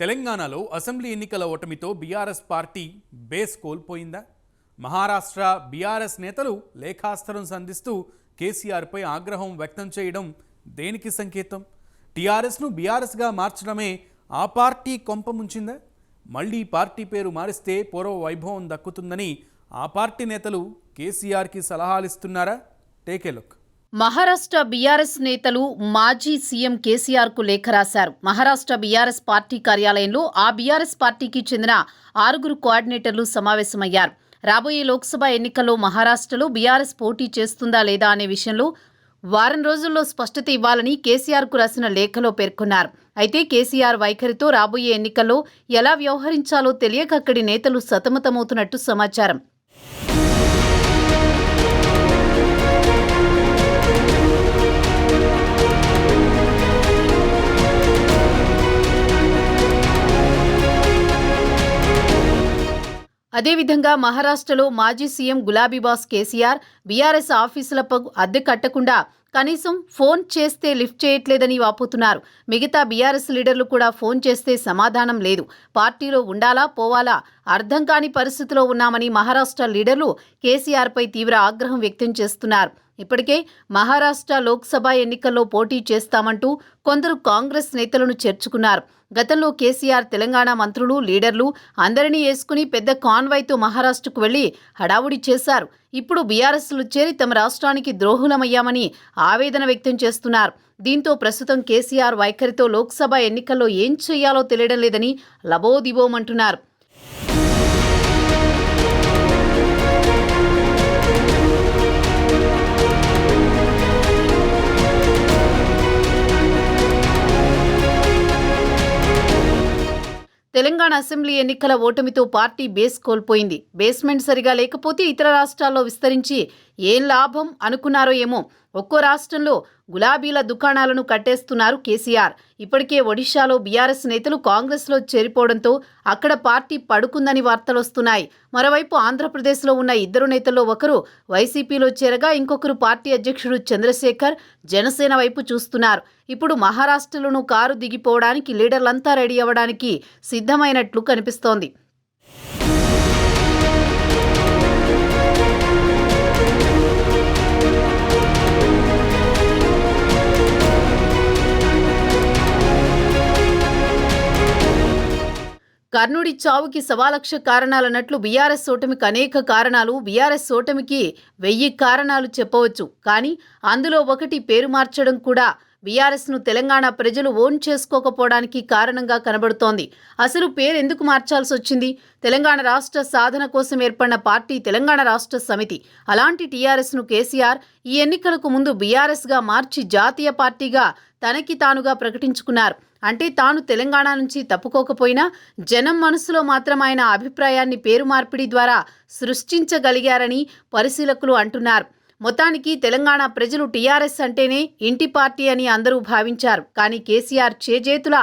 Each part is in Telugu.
తెలంగాణలో అసెంబ్లీ ఎన్నికల ఓటమితో బీఆర్ఎస్ పార్టీ బేస్ కోల్పోయిందా? మహారాష్ట్ర బీఆర్ఎస్ నేతలు లేఖాస్త్రం సంధిస్తూ కేసీఆర్పై ఆగ్రహం వ్యక్తం చేయడం దేనికి సంకేతం? టీఆర్ఎస్ను బీఆర్ఎస్గా మార్చడమే ఆ పార్టీ కొంప ముంచిందా? మళ్ళీ పార్టీ పేరు మారిస్తే పూర్వ వైభవం దక్కుతుందని ఆ పార్టీ నేతలు కేసీఆర్కి సలహాలిస్తున్నారా? Take a look. Maharashtra BRS నేతలు మాజీ సీఎం కేసీఆర్కు లేఖ రాశారు. మహారాష్ట్ర బీఆర్ఎస్ పార్టీ కార్యాలయంలో ఆ బీఆర్ఎస్ పార్టీకి చెందిన ఆరుగురు కోఆర్డినేటర్లు సమావేశమయ్యారు. రాబోయే లోక్సభ ఎన్నికల్లో మహారాష్ట్రలో బీఆర్ఎస్ పోటీ చేస్తుందా లేదా అనే విషయంలో వారం రోజుల్లో స్పష్టత ఇవ్వాలని కేసీఆర్కు రాసిన లేఖలో పేర్కొన్నారు. అయితే కేసీఆర్ వైఖరితో రాబోయే ఎన్నికల్లో ఎలా వ్యవహరించాలో తెలియక అక్కడి నేతలు సతమతమవుతున్నట్టు సమాచారం. అదేవిధంగా మహారాష్ట్రలో మాజీ సీఎం గులాబీబాస్ కేసీఆర్ బీఆర్ఎస్ ఆఫీసులపై అద్దె కట్టకుండా కనీసం ఫోన్ చేస్తే లిఫ్ట్ చేయట్లేదని వాపోతున్నారు. మిగతా బీఆర్ఎస్ లీడర్లు కూడా ఫోన్ చేస్తే సమాధానం లేదు. పార్టీలో ఉండాలా పోవాలా? అర్థం కాని పరిస్థితిలో ఉన్నామని మహారాష్ట్ర లీడర్లు కేసీఆర్పై తీవ్ర ఆగ్రహం వ్యక్తం చేస్తున్నారు. ఇప్పటికే మహారాష్ట్ర లోక్సభ ఎన్నికల్లో పోటీ చేస్తామంటూ కొందరు కాంగ్రెస్ నేతలను చేర్చుకున్నారు. గతంలో కేసీఆర్ తెలంగాణ మంత్రులు లీడర్లు అందరినీ వేసుకుని పెద్ద కాన్వాయ్తో మహారాష్ట్రకు వెళ్ళి హడావుడి చేశారు. ఇప్పుడు బీఆర్ఎస్లు చేరి తమ రాష్ట్రానికి ద్రోహులమయ్యామని ఆవేదన వ్యక్తం చేస్తున్నారు. దీంతో ప్రస్తుతం కేసీఆర్ వైఖరితో లోక్సభ ఎన్నికల్లో ఏం చేయాలో తెలియడం లేదని లబోదిబోమంటున్నారు. తెలంగాణ అసెంబ్లీ ఎన్నికల ఓటమితో పార్టీ బేస్ కోల్పోయింది. బేస్మెంట్ సరిగా లేకపోతే ఇతర రాష్ట్రాల్లో విస్తరించి ఏం లాభం అనుకున్నారో ఏమో ఒక్కో రాష్ట్రంలో గులాబీల దుకాణాలను కట్టేస్తున్నారు కేసీఆర్. ఇప్పటికే ఒడిశాలో బీఆర్ఎస్ నేతలు కాంగ్రెస్లో చేరిపోవడంతో అక్కడ పార్టీ పడుకుందని వార్తలు వస్తున్నాయి. మరోవైపు ఆంధ్రప్రదేశ్లో ఉన్న ఇద్దరు నేతల్లో ఒకరు వైసీపీలో చేరగా ఇంకొకరు పార్టీ అధ్యక్షుడు చంద్రశేఖర్ జనసేన వైపు చూస్తున్నారు. ఇప్పుడు మహారాష్ట్రలోనూ కారు దిగిపోవడానికి లీడర్లంతా రెడీ అవ్వడానికి సిద్ధమైనట్లు కనిపిస్తోంది. కర్ణుడి చావుకి సవాలక్ష కారణాలన్నట్లు బీఆర్ఎస్ ఓటమికి అనేక కారణాలు బీఆర్ఎస్ ఓటమికి వెయ్యి కారణాలు చెప్పవచ్చు. కానీ అందులో ఒకటి పేరు మార్చడం కూడా బీఆర్ఎస్ను తెలంగాణ ప్రజలు ఓన్ చేసుకోకపోవడానికి కారణంగా కనబడుతోంది. అసలు పేరెందుకు మార్చాల్సి వచ్చింది తెలంగాణ రాష్ట్ర సాధన కోసం ఏర్పడిన పార్టీ తెలంగాణ రాష్ట్ర సమితి. అలాంటి టీఆర్ఎస్ను కేసీఆర్ ఈ ఎన్నికలకు ముందు బీఆర్ఎస్గా మార్చి జాతీయ పార్టీగా తనకి తానుగా ప్రకటించుకున్నారు. అంటే తాను తెలంగాణ నుంచి తప్పుకోకపోయినా జనం మనసులో మాత్రం ఆయన అభిప్రాయాన్ని పేరు మార్పిడి ద్వారా సృష్టించగలిగారని పరిశీలకులు అంటున్నారు. మొత్తానికి తెలంగాణ ప్రజలు టీఆర్ఎస్ అంటేనే ఇంటి పార్టీ అని అందరూ భావించారు. కానీ కేసీఆర్ చేజేతుల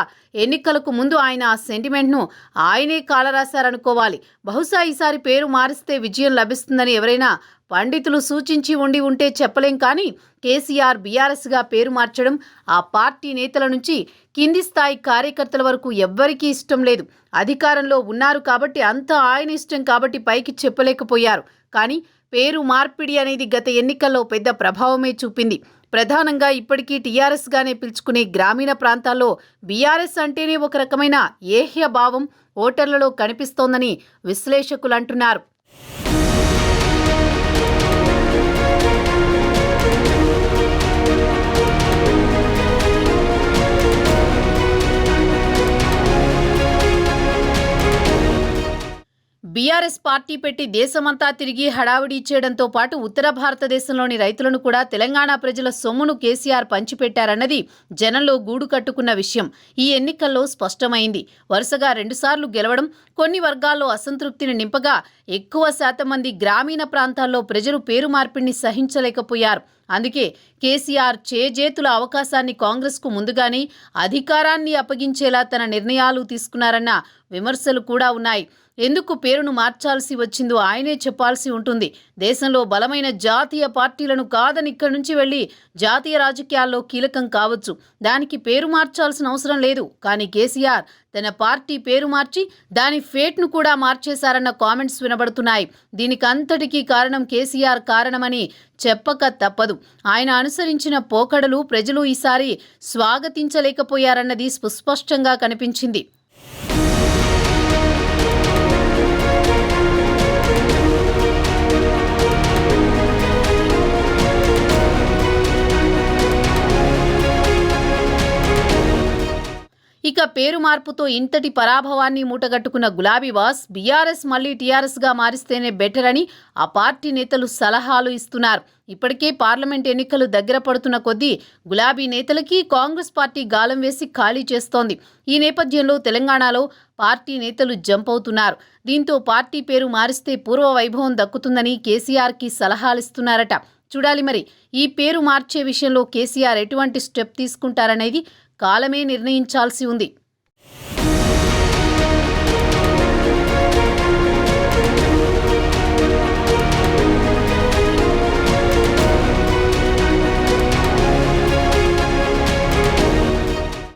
ఎన్నికలకు ముందు ఆయన ఆ సెంటిమెంట్ను ఆయనే కాలరాశారనుకోవాలి. బహుశా ఈసారి పేరు మారిస్తే విజయం లభిస్తుందని ఎవరైనా పండితులు సూచించి ఉండి ఉంటే చెప్పలేం కానీ కేసీఆర్ బీఆర్ఎస్గా పేరు మార్చడం ఆ పార్టీ నేతల నుంచి కింది స్థాయి కార్యకర్తల వరకు ఎవ్వరికీ ఇష్టం లేదు. అధికారంలో ఉన్నారు కాబట్టి అంతా ఆయన ఇష్టం కాబట్టి పైకి చెప్పలేకపోయారు. కానీ పేరు మార్పిడి అనేది గత ఎన్నికల్లో పెద్ద ప్రభావమే చూపింది. ప్రధానంగా ఇప్పటికీ టీఆర్ఎస్గానే పిలుచుకునే గ్రామీణ ప్రాంతాల్లో బీఆర్ఎస్ అంటేనే ఒక రకమైన ఏహ్య భావం ఓటర్లలో కనిపిస్తోందని విశ్లేషకులు అంటున్నారు. బీఆర్ఎస్ పార్టీ పెట్టి దేశమంతా తిరిగి హడావిడి ఇచ్చేయడంతో పాటు ఉత్తర భారతదేశంలోని రైతులను కూడా తెలంగాణ ప్రజల సొమ్మును కేసీఆర్ పంచిపెట్టారన్నది జనంలో గూడు కట్టుకున్న విషయం. ఈ ఎన్నికల్లో స్పష్టమైంది. వరుసగా రెండుసార్లు గెలవడం కొన్ని వర్గాల్లో అసంతృప్తిని నింపగా ఎక్కువ శాతం మంది గ్రామీణ ప్రాంతాల్లో ప్రజలు పేరు మార్పిడిని సహించలేకపోయారు. అందుకే కేసీఆర్ చేజేతుల అవకాశాన్ని కాంగ్రెస్కు ముందుగానే అధికారాన్ని అప్పగించేలా తన నిర్ణయాలు తీసుకున్నారన్న విమర్శలు కూడా ఉన్నాయి. ఎందుకు పేరును మార్చాల్సి వచ్చిందో ఆయనే చెప్పాల్సి ఉంటుంది. దేశంలో బలమైన జాతీయ పార్టీలను కాదని ఇక్కడి నుంచి వెళ్ళి జాతీయ రాజకీయాల్లో కీలకం కావచ్చు. దానికి పేరు మార్చాల్సిన అవసరం లేదు. కానీ కేసీఆర్ తన పార్టీ పేరు మార్చి దాని ఫేట్ను కూడా మార్చేశారన్న కామెంట్స్ వినబడుతున్నాయి. దీనికి అంతటికీ కారణం కేసీఆర్ కారణమని చెప్పక తప్పదు. ఆయన అనుసరించిన పోకడలు ప్రజలు ఈసారి స్వాగతించలేకపోయారన్నది సుస్పష్టంగా కనిపించింది. ఇక పేరు మార్పుతో ఇంతటి పరాభవాన్ని మూటగట్టుకున్న గులాబీ బాస్ బీఆర్ఎస్ మళ్ళీ టీఆర్ఎస్గా మారిస్తేనే బెటర్ అని ఆ పార్టీ నేతలు సలహాలు ఇస్తున్నారు. ఇప్పటికే పార్లమెంట్ ఎన్నికలు దగ్గర పడుతున్న కొద్దీ గులాబీ నేతలకి కాంగ్రెస్ పార్టీ గాలం వేసి ఖాళీ చేస్తోంది. ఈ నేపథ్యంలో తెలంగాణలో పార్టీ నేతలు జంప్ అవుతున్నారు. దీంతో పార్టీ పేరు మారిస్తే పూర్వ వైభవం దక్కుతుందని కేసీఆర్కి సలహాలిస్తున్నారట చూడాలి మరి ఈ పేరు మార్చే విషయంలో కేసీఆర్ ఎటువంటి స్టెప్ తీసుకుంటారనేది కాలమే నిర్ణయించాల్సి ఉంది.